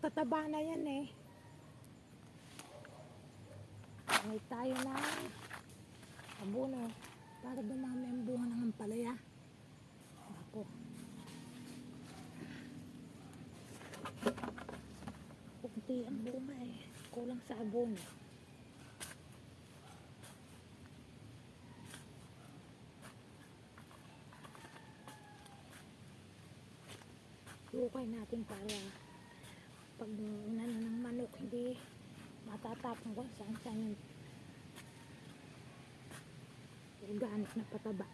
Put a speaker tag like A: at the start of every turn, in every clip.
A: matataba na yan eh. Pangit tayo na abono para dumami ang bunga ng ampalaya. Ako. Kunti ang bunga eh. Kulang sa abono. Lukay natin para pag nano ng manok hindi matatapon ko saan saan yung organic na pataba.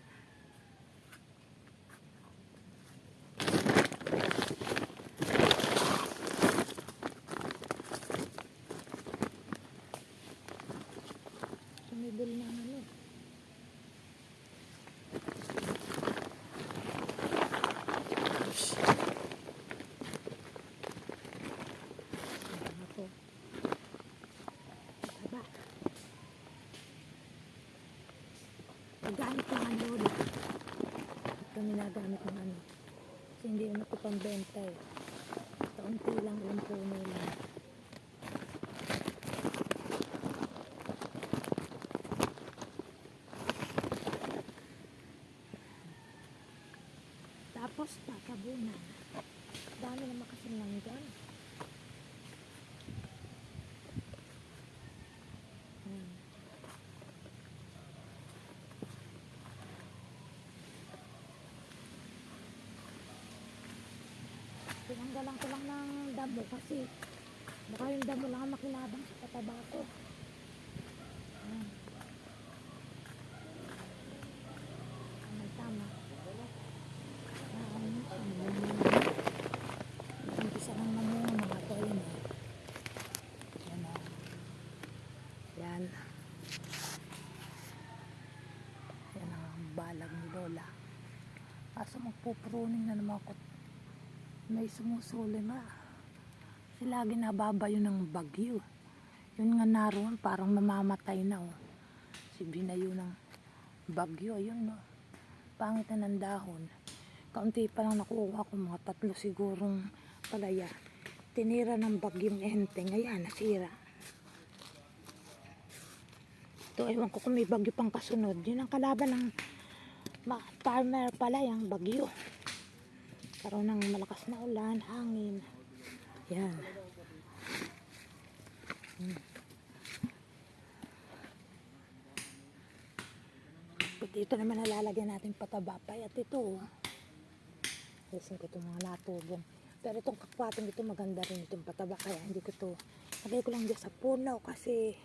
A: Sumidol na ang ano. Ano to? Pataba. Paggamit ng ano ulit. Ito ginagamit ng ano. Kasi hindi naman ito pambenta eh. Kaunti lang yung puno lang. Tapos tatabunan. Dami naman kasi nandun. Hmm. Tinanggalan ko lang ng damo kasi baka yung damo lang ang makinabang sa pataba ko. Ayan. Tama, tama. Ayan, ayan. Umpisa lang namunga mga to yun eh. Yan o. Yan. Yan ang balag ni Lola. Kaso magpupruning na naman ako may sumusuli nga. Kasi lagi nababayo ng bagyo. Yun nga naroon, parang mamamatay na oh. Si binayo ng bagyo, ayun no. Pangit na ng dahon. Kaunti pa lang nakuha ko, mga tatlo sigurong palaya. Tinira ng bagyong enteng, ayan, nasira. Ito, ewan ko kung may bagyo pang kasunod. Yun ang kalaban ng farmer pala, yung bagyo karoon ng malakas na ulan, hangin. Yan. Hmm. Dito naman nalalagyan natin pataba pa. At ito, oh. Alisin ko itong mga natubong. Pero itong kakwating ito maganda rin itong pataba. Kaya hindi ko to lagay ko lang dyan sa puno kasi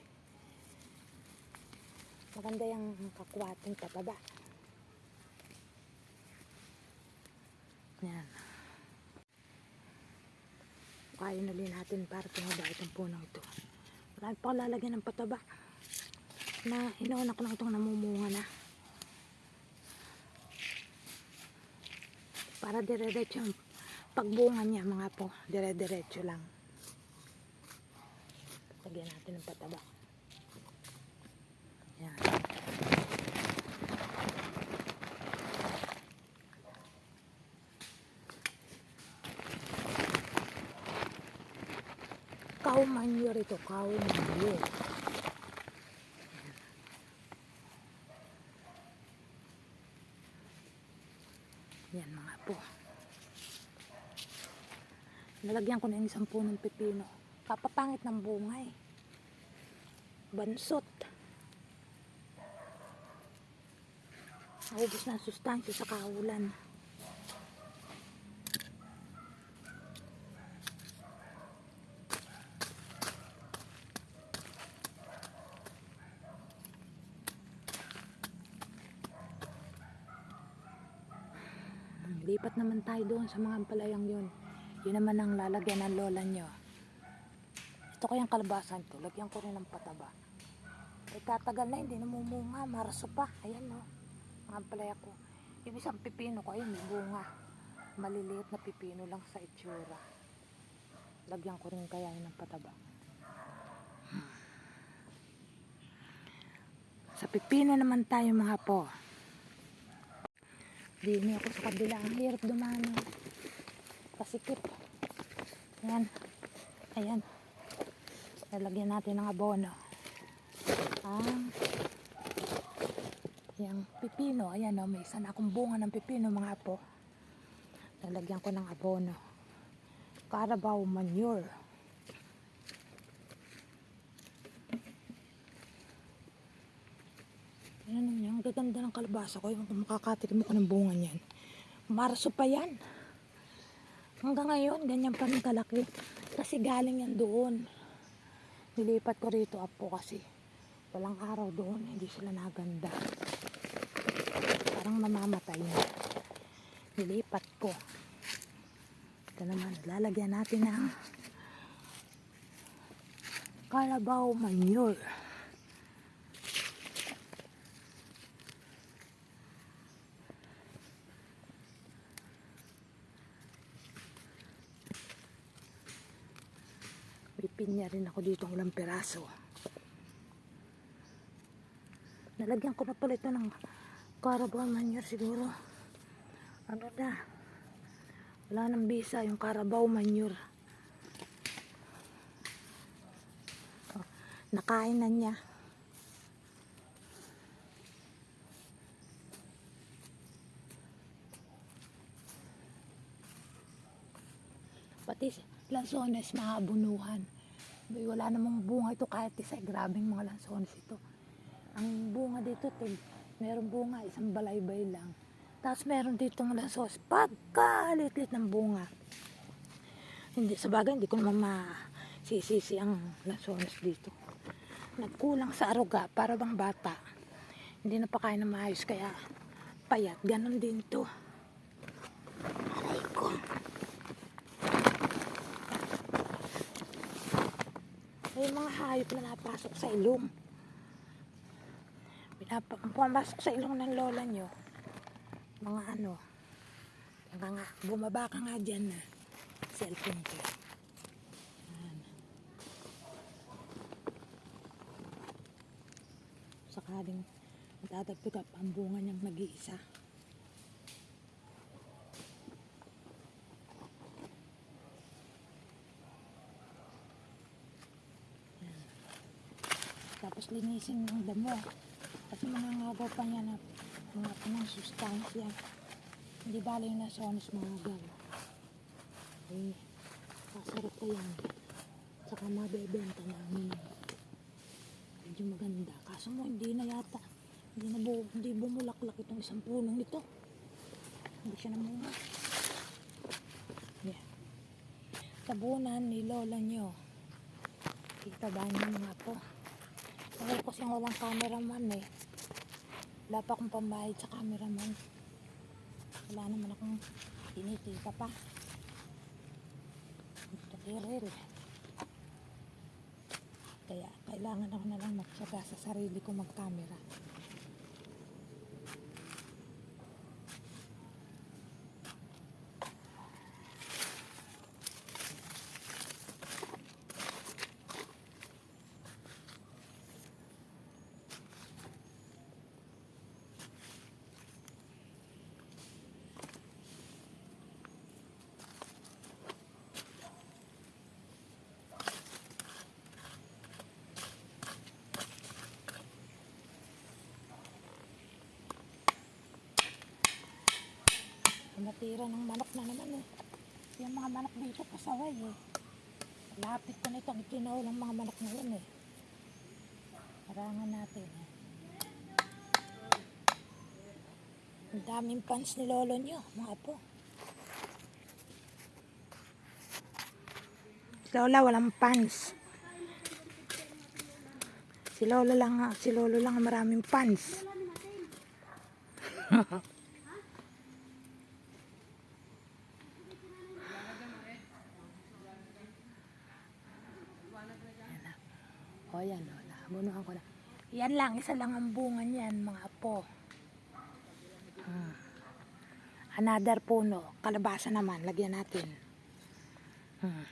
A: maganda yung kakwating pataba. Yan. Kaya na din natin para tumaba itong punong ito. Marami pa lalagyan ng pataba. Na inauna ko lang itong namumunga na. Para dire-diretso yung pagbunga niya mga po. Dire-diretso lang. Lagyan natin ng pataba. Yan. Cow manure ito, cow manure. Yan mga po. Nalagyan ko na yung isang punong pipino. Kapapangit ng bunga eh. Bansot. Naubos na sustansya sa kahulan. Lipat naman tayo doon sa mga palayang yun. Yun naman ang lalagyan ng lola nyo. Ito kayang kalabasan ko. Lagyan ko rin ng pataba. Eh, tatagal na, hindi namumunga. Maraso pa. Ayan, no. Mga palaya ko. Yung isang pipino ko, ayun, may bunga. Maliliit na pipino lang sa itsura. Lagyan ko rin kaya ng pataba. Sa pipino naman tayo mga po. Dini ako sa kabila. Ang hirap dumano. Pasikip. Yan. Ayan. Lalagyan natin ng abono. Ang yung pipino. Ayan o, may isa na akong bunga ng pipino mga apo. Lalagyan ko ng abono. Carabao manure. Ano naman yan? Ang gaganda ng kalabasa ko. Ewan ko makakatikim ko ng bunga niyan. Marso pa yan. Hanggang ngayon, ganyan pa rin kalaki. Kasi galing yan doon. Nilipat ko rito apo kasi walang araw doon. Hindi sila naganda. Parang mamamatay na. Nilipat ko. Ito naman, lalagyan natin ng Carabao manure. May pinya rin ako dito ng ulang piraso. Nalagyan ko na pala ito ng Carabao manure siguro. Ano na? Wala nang bisa yung Carabao manure. Oh, nakain na niya. Pati lansones, mga May wala namang bunga ito kahit isa. Grabing mga lansones ito. Ang bunga dito, tig, meron bunga, isang balaybay lang. Tapos meron dito ng lansos. Pagkalit-lit ng bunga. Hindi, sa bagay, hindi ko naman masisisi ang lansones dito. Nagkulang sa aruga, para bang bata. Hindi na pa kaya na maayos, kaya payat. Ganon din to. Aray ko. May mga hayop na napasok sa ilong. Pumasok sa ilong ng lola nyo. Mga ano. Nga nga, bumaba ka nga dyan na. Cellphone ko. Sakaling matadagpig up ang bunga niyang nag-iisa. Tapos linisin ng damo. Kasi mangangagaw pa niya na mga panang sustansya. Hindi bali yung nasonis mga gaw. Eh, sasarap ko yan. Saka mabebenta namin. Medyo maganda. Kaso mo, hindi na yata. Hindi na bu hindi bumulaklak itong isang punong ito. Hindi siya namunga. Yeah. Tabunan ni lola nyo. Kita ba niyo mga po? Ko siyang walang cameraman eh. Wala pa akong pambayad sa cameraman. Wala naman akong tinitita pa. Gusto kiril. Kaya kailangan ako na lang magtsaga sa sarili ko mag-camera. Natira ng manok na naman eh. Yung mga manok dito pasaway eh. Lapit ko nito, itinaw ng mga manok na yun eh. Parangan natin eh. Ang daming pants ni lolo nyo, mga po. Si Lola walang pants. Si Lolo lang, si Lolo lang ang maraming pants. O yan, Lola. Bunuhan ko na. Yan lang, isa lang ang bunga niyan, mga apo. Hmm. Another puno. Kalabasa naman, lagyan natin. Hmm.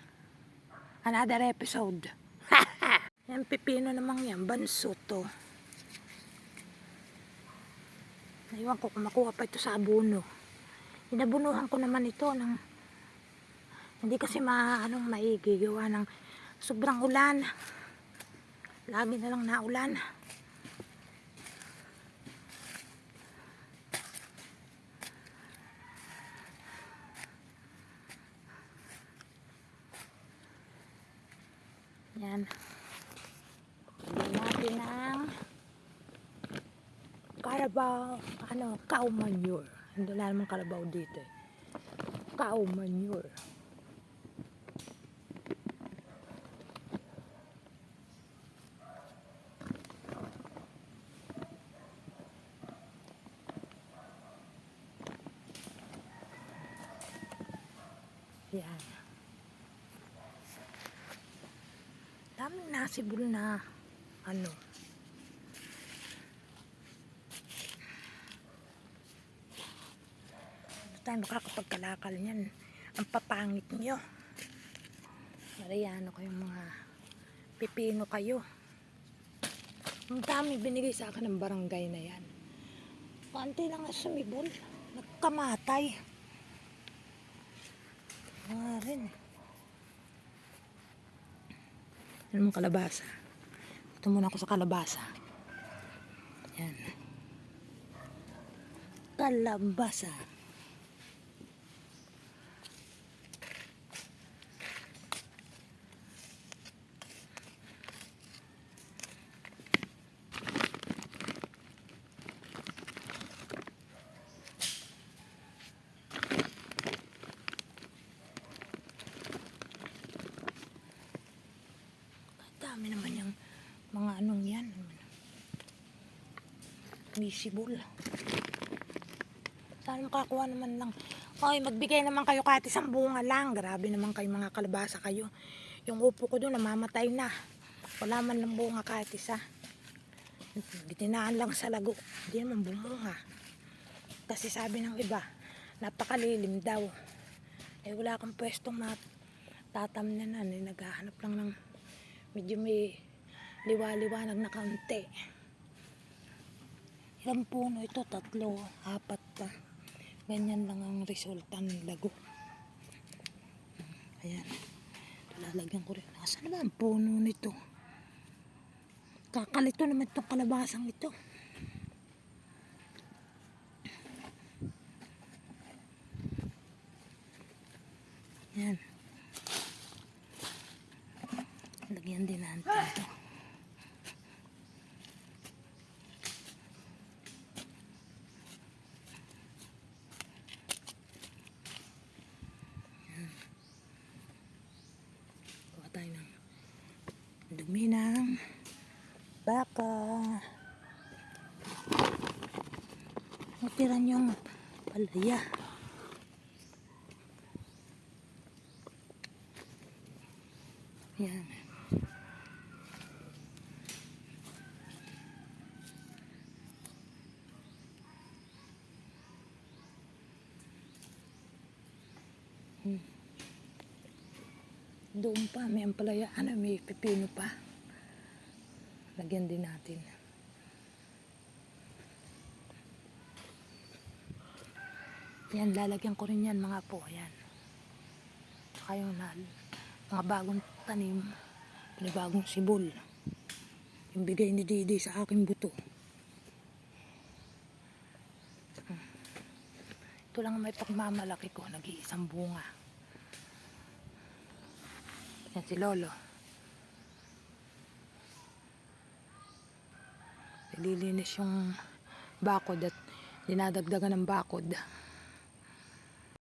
A: Another episode. yan, pipino naman yan. Banso to. Naiwan ko kung makuha pa ito sa abuno. Inabunuhan ko naman ito ng hindi kasi ma anong maigi gawa ng Sobrang ulan. Lagi na lang naulan. Yan. Lagyan natin ng Carabao, ano, cow manure. Hindi wala namang Carabao dito eh. Cow manure. Yan. Daming nasibol na ano. Basta tayo makakapagkalakal niyan. Ang papangit nyo. Mariano kayong mga pipino kayo. Ang dami binigay sa akin ng barangay na yan. Konti lang ang sumibol. Nagkamatay. Nga rin. Ano mong kalabasa? Ito muna ako sa kalabasa. Yan. Kalabasa. Dami naman yung mga anong yan. Misibol. Sana makakuha naman lang. Oy, magbigay naman kayo kahit isang bunga lang. Grabe naman kayo mga kalabasa kayo. Yung upo ko doon, namamatay na. Wala man lang bunga kahit isa. Gitinaan lang sa lago. Hindi naman bumunga. Kasi sabi ng iba, napakalilim daw. Eh wala kang pwestong mat tatamnanan. Eh, naghahanap lang ng medyo may liwa-liwanag na kaunti. Ilang puno ito? Tatlo, apat pa. Ganyan lang ang resulta ng lago. Ayan. Lalagyan ko rin. Nasaan na ba ang puno nito? Kakalito naman itong kalabasang ito. Yan. Lagyan din natin ito. Yan. Kuha tayo ng dumi ng baka. Matiran yung palaya. Yan. Hmm. Doon pa, may ampalaya, ano, may pipino pa. Lagyan din natin. Yan, lalagyan ko rin yan mga po. Yan. Saka yung na, mga bagong tanim, panibagong sibol. Yung bigay ni Didi sa aking buto. Ito lang may pagmamalaki ko, nag-iisang bunga. Yan si Lolo. Nililinis yung bakod at dinadagdagan ng bakod.